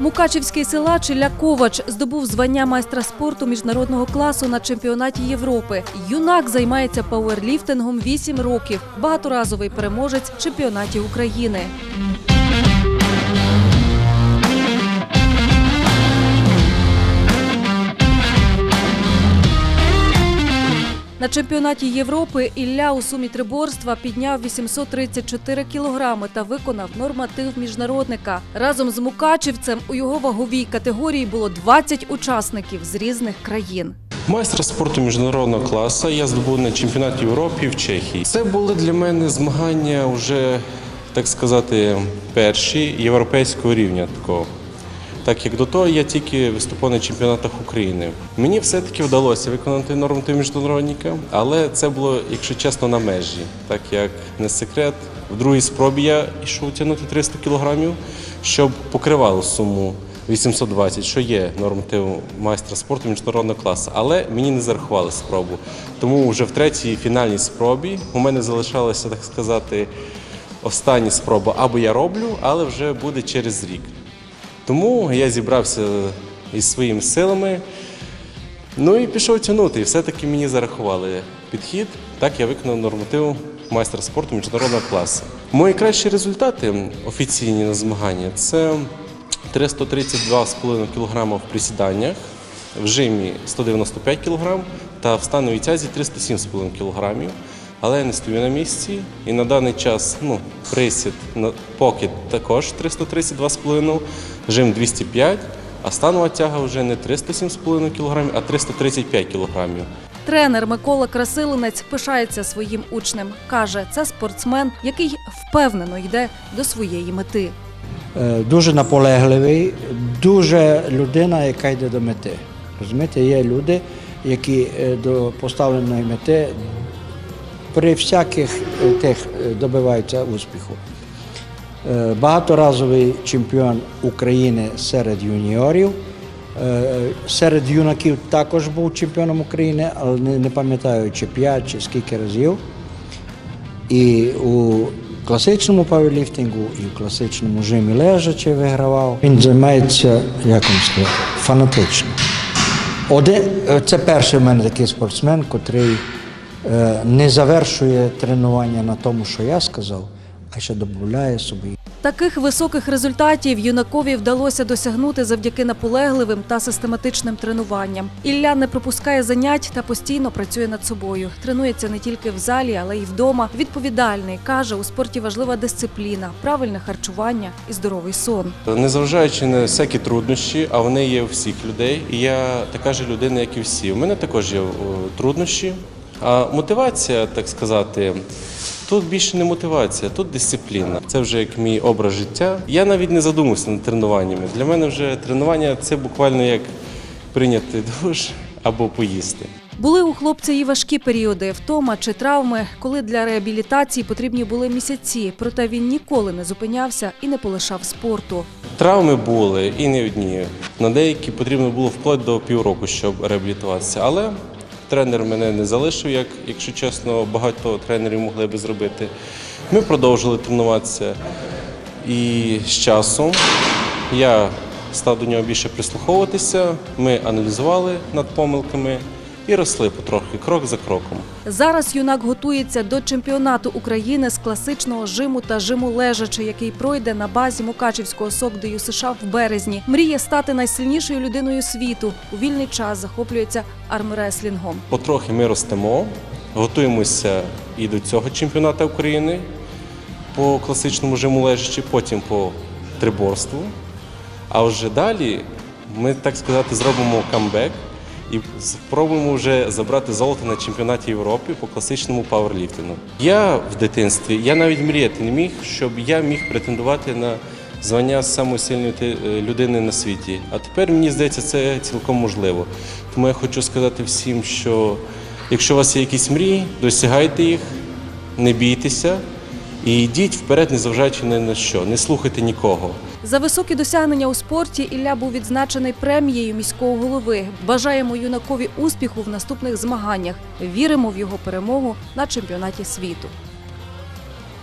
Мукачівський силач Ілля Ковач здобув звання майстра спорту міжнародного класу на чемпіонаті Європи. Юнак займається пауерліфтингом 8 років, багаторазовий переможець чемпіонатів України. На чемпіонаті Європи Ілля у сумі триборства підняв 834 кілограми та виконав норматив міжнародника. Разом з Мукачівцем у його ваговій категорії було 20 учасників з різних країн. Майстра спорту міжнародного класу я здобув на чемпіонаті Європи в Чехії. Це були для мене змагання вже, так сказати, перші європейського рівня такого. Так як до того я тільки виступав на чемпіонатах України. Мені все-таки вдалося виконати норматив міжнародника, але це було, якщо чесно, на межі. Так як не секрет, в другій спробі я йшов тягнути 300 кілограмів, щоб покривало суму 820, що є нормативом майстра спорту міжнародного класу. Але мені не зарахували спробу. Тому вже в третій фінальній спробі у мене залишалася, так сказати, остання спроба. Або я роблю, але вже буде через рік. Тому я зібрався із своїми силами. Ну і пішов тягнути. І все-таки мені зарахували підхід. Так я виконав норматив майстра спорту міжнародного класу. Мої кращі результати офіційні на змагання це 332,5 кг в присіданнях, в жимі 195 кг та в становій тязі 307,5 кг. Але я не стою на місці. І на даний час ну, присід на покид також 332,5, жим 205, а станова тяга вже не 307,5 кг, а 335 кг. Тренер Микола Красилинець пишається своїм учнем. Каже, це спортсмен, який впевнено йде до своєї мети. Е, дуже наполегливий, дуже людина, яка йде до мети. Розумієте, є люди, які е, до поставленої мети при всяких е, тих е, добиваються успіху. Е, Багаторазовий чемпіон України серед юніорів. Серед юнаків також був чемпіоном України, але не, пам'ятаю, чи 5, чи скільки разів. І у класичному паверліфтингу, і в класичному жимі лежачи вигравав. Він займається, як вам сказати, фанатично. Один, е, це перший в мене такий спортсмен, котрий не завершує тренування на тому, що я сказав, а ще додає собі. Таких високих результатів юнакові вдалося досягнути завдяки наполегливим та систематичним тренуванням. Ілля не пропускає занять та постійно працює над собою. Тренується не тільки в залі, але й вдома. Відповідальний каже, у спорті важлива дисципліна, правильне харчування і здоровий сон. Незважаючи на всякі труднощі, а вони є у всіх людей, і я така ж людина, як і всі. У мене також є труднощі. А мотивація, так сказати, тут більше не мотивація, тут дисципліна. Це вже як мій образ життя. Я навіть не задумався над тренуваннями. Для мене вже тренування це буквально як прийняти душ або поїсти. Були у хлопця і важкі періоди втома чи травми, коли для реабілітації потрібні були місяці. Проте він ніколи не зупинявся і не полишав спорту. Травми були і не одні. На деякі потрібно було вплоть до півроку, щоб реабілітуватися. Але тренер мене не залишив, як, якщо чесно, багато тренерів могли би зробити. Ми продовжили тренуватися. І з часом я став до нього більше прислуховуватися. Ми аналізували над помилками і росли потрохи, крок за кроком. Зараз юнак готується до чемпіонату України з класичного жиму та жиму лежачи, який пройде на базі Мукачівського СОК ДЮ США в березні. Мріє стати найсильнішою людиною світу. У вільний час захоплюється армреслінгом. Потрохи ми ростемо, готуємося і до цього чемпіонату України по класичному жиму лежачі, потім по триборству. А вже далі ми, так сказати, зробимо камбек і спробуємо вже забрати золото на чемпіонаті Європи по класичному пауерліфтингу. Я в дитинстві, я навіть мріяти не міг, щоб я міг претендувати на звання самої сильної е, людини на світі. А тепер мені здається, це цілком можливо. Тому я хочу сказати всім, що якщо у вас є якісь мрії, досягайте їх, не бійтеся і йдіть вперед, незважаючи ні на що, не слухайте нікого. За високі досягнення у спорті Ілля був відзначений премією міського голови. Бажаємо юнакові успіху в наступних змаганнях. Віримо в його перемогу на чемпіонаті світу.